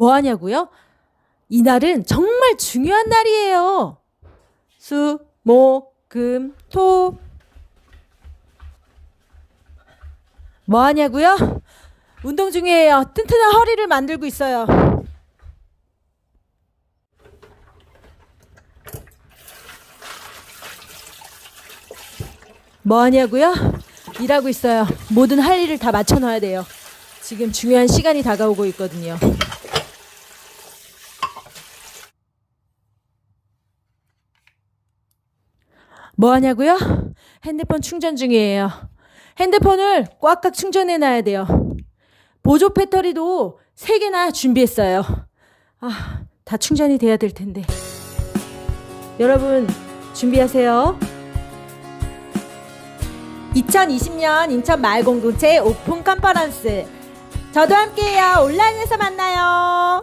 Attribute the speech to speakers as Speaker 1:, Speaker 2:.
Speaker 1: 뭐 하냐고요? 이날은 정말 중요한 날이에요. 수, 목, 금, 토. 뭐 하냐고요? 운동 중이에요. 튼튼한 허리를 만들고 있어요. 뭐 하냐고요? 일하고 있어요. 모든 할 일을 다 맞춰 놔야 돼요. 지금 중요한 시간이 다가오고 있거든요. 뭐 하냐고요? 핸드폰 충전 중이에요. 핸드폰을 꽉꽉 충전해 놔야 돼요. 보조 배터리도 3개나 준비했어요. 아, 다 충전이 돼야 될 텐데. 여러분, 준비하세요. 2020년 인천 마을공동체 오픈 컨퍼런스. 저도 함께해요. 온라인에서 만나요.